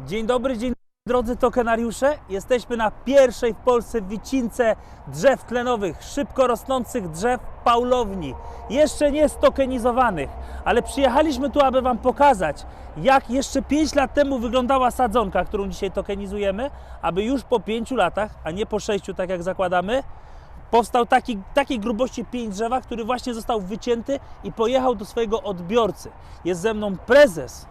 Dzień dobry, dzień drodzy tokenariusze. Jesteśmy na pierwszej w Polsce wycince drzew tlenowych, szybko rosnących drzew paulowni. Jeszcze nie stokenizowanych, ale przyjechaliśmy tu, aby Wam pokazać, jak jeszcze 5 lat temu wyglądała sadzonka, którą dzisiaj tokenizujemy, aby już po 5 latach, a nie po 6, tak jak zakładamy, powstał taki, takiej grubości pień drzewa, który właśnie został wycięty i pojechał do swojego odbiorcy. Jest ze mną prezes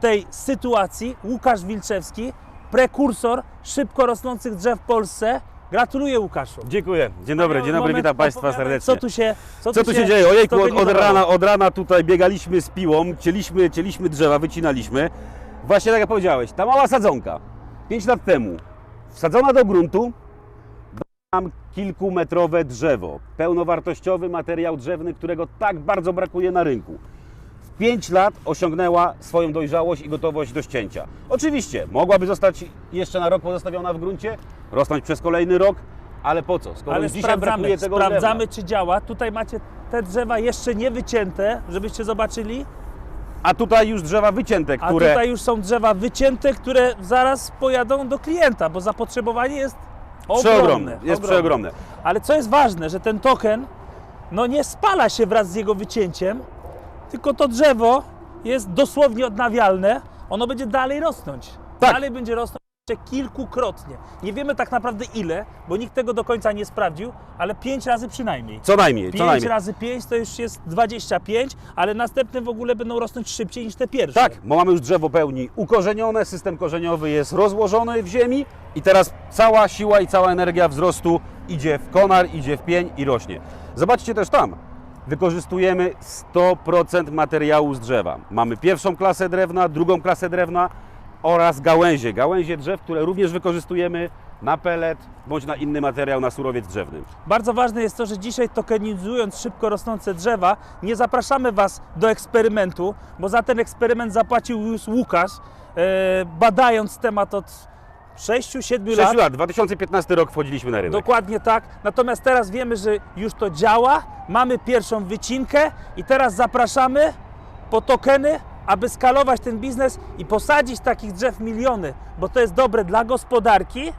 tej sytuacji, Łukasz Wilczewski, prekursor szybko rosnących drzew w Polsce. Gratuluję Łukaszu. Dziękuję. Dzień dobry, dzień dobry, witam Państwa serdecznie. Co tu się, co Co tu się dzieje? Ojejku, od, od, rana, od rana tutaj biegaliśmy z piłą, cieliśmy, cieliśmy drzewa, wycinaliśmy. Właśnie tak jak powiedziałeś, ta mała sadzonka, 5 lat temu, wsadzona do gruntu, nam kilkumetrowe drzewo, pełnowartościowy materiał drzewny, którego tak bardzo brakuje na rynku. W 5 lat osiągnęła swoją dojrzałość i gotowość do ścięcia. Oczywiście, mogłaby zostać jeszcze na rok pozostawiona w gruncie, rosnąć przez kolejny rok, ale po co? Skoro Ale dzisiaj sprawdzamy, tego sprawdzamy drzewa. czy działa. Tutaj macie te drzewa jeszcze nie wycięte, żebyście zobaczyli. A tutaj już drzewa wycięte, A które tutaj już są drzewa wycięte, które zaraz pojadą do klienta, bo zapotrzebowanie jest ogromne. przeogromne, jest ogromne. przeogromne. Ale co jest ważne, że ten token no nie spala się wraz z jego wycięciem, tylko to drzewo jest dosłownie odnawialne. Ono będzie dalej rosnąć. Tak. Dalej będzie rosnąć jeszcze kilkukrotnie. Nie wiemy tak naprawdę ile, bo nikt tego do końca nie sprawdził, ale 5 razy przynajmniej. Co najmniej, co 5 najmniej. razy 5 to już jest 25, ale następne w ogóle będą rosnąć szybciej niż te pierwsze. Tak, bo mamy już drzewo pełni ukorzenione, system korzeniowy jest rozłożony w ziemi i teraz cała siła i cała energia wzrostu idzie w konar, idzie w pień i rośnie. Zobaczcie też tam. Wykorzystujemy 100% materiału z drzewa. Mamy pierwszą klasę drewna, drugą klasę drewna oraz gałęzie. Gałęzie drzew, które również wykorzystujemy na pelet bądź na inny materiał, na surowiec drzewny. Bardzo ważne jest to, że dzisiaj tokenizując szybko rosnące drzewa, nie zapraszamy Was do eksperymentu, bo za ten eksperyment zapłacił już Łukasz, e, badając temat od 6-7 6 lat. lat, 2015 rok wchodziliśmy na rynek. Dokładnie tak. Natomiast teraz wiemy, że już to działa. Mamy pierwszą wycinkę i teraz zapraszamy po tokeny, aby skalować ten biznes i posadzić takich drzew miliony, bo to jest dobre dla gospodarki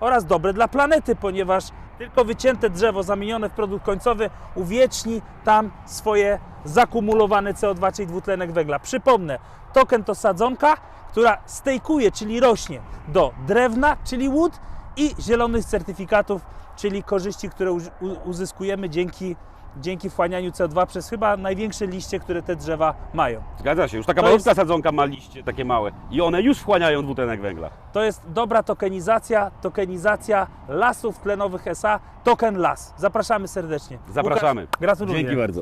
oraz dobre dla planety, ponieważ tylko wycięte drzewo zamienione w produkt końcowy uwieczni tam swoje zakumulowane CO2, czyli dwutlenek węgla. Przypomnę, token to sadzonka, która stejkuje, czyli rośnie do drewna, czyli łód i zielonych certyfikatów, czyli korzyści, które uzyskujemy dzięki, dzięki wchłanianiu CO2 przez chyba największe liście, które te drzewa mają. Zgadza się, już taka To malutka jest- sadzonka ma liście takie małe i one już wchłaniają dwutlenek węgla. To jest dobra tokenizacja, tokenizacja lasów tlenowych SA, token las. Zapraszamy serdecznie. Zapraszamy. Łukasz, gratuluję. Dzięki bardzo.